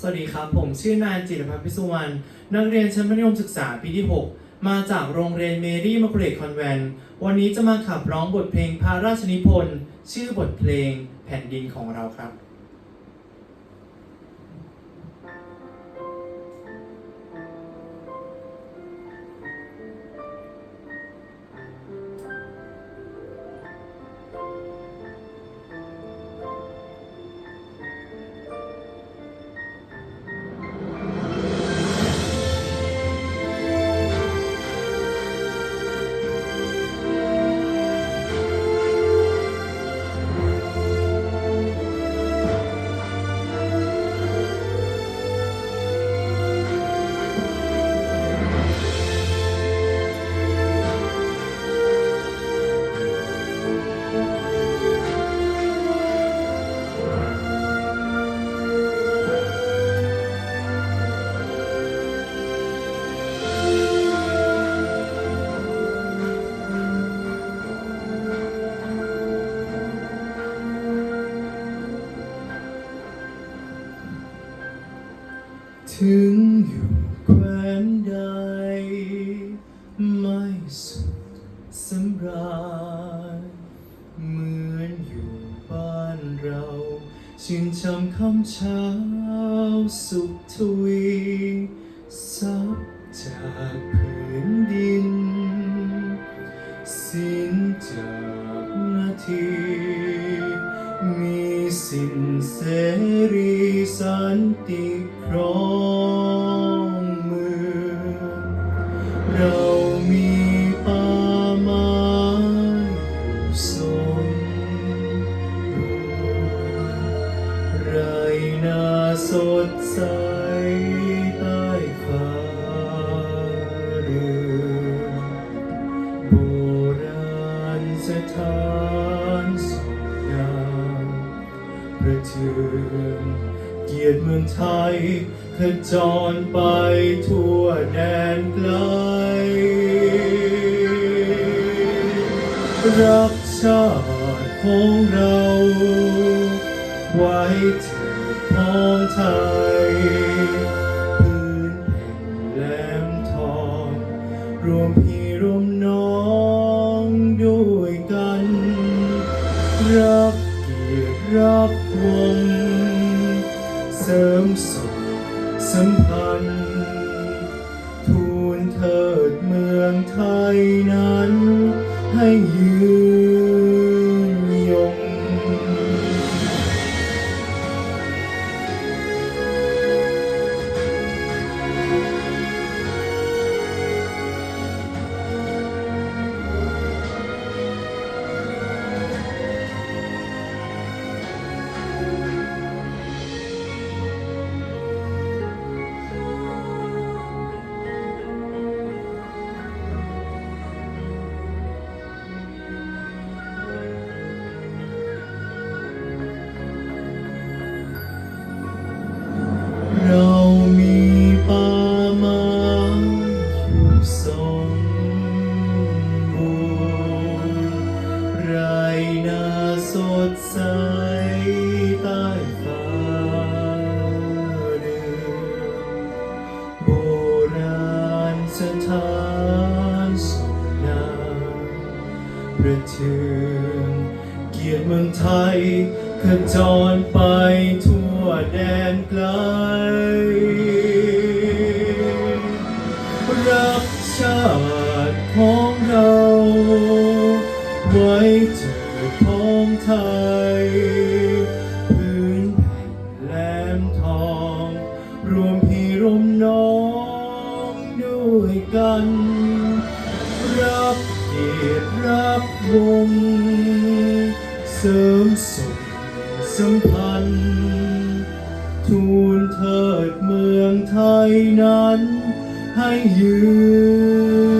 สวัสดีครับ ผมชื่อนายจิรพัฒน์พิสุวรรณนักเรียนชั้นมัธยมศึกษาปีที่ 6 มาจากโรงเรียนเมรี่มาคุเรตคอนแวนต์วันนี้จะมาขับร้องบทเพลงพระราชนิพนธ์ชื่อบทเพลงแผ่นดินของเราครับ ถึงอยู่แคว้นใด ไม่สุขสำราญเหมือนอยู่บ้านเราชื่นชมคำเช้าสุขทวี สิ้นเสรีสันติครองเมืองเรา ระเทืองเกียรติเมืองไทยขจรไปทั่วแดนไกล รักชาติของเรา ไว้เถิดพ้องไทย พื้นแผ่นแหลมทอง รวมพี่รวมน้องด้วยกัน รัก รักวง เสริมสุขสัมพันธ์ทูลเถิดเมืองไทยนั้นให้ยื เทืองเกียรติเมืองไทยขจรไปทั่วแดนไกล รักชาติของเรา ไว้เถิดพ้องไทย วง เสริมสุขสัมพันธ์ทูลเถิดเมืองไทยนั้น ให้ยืน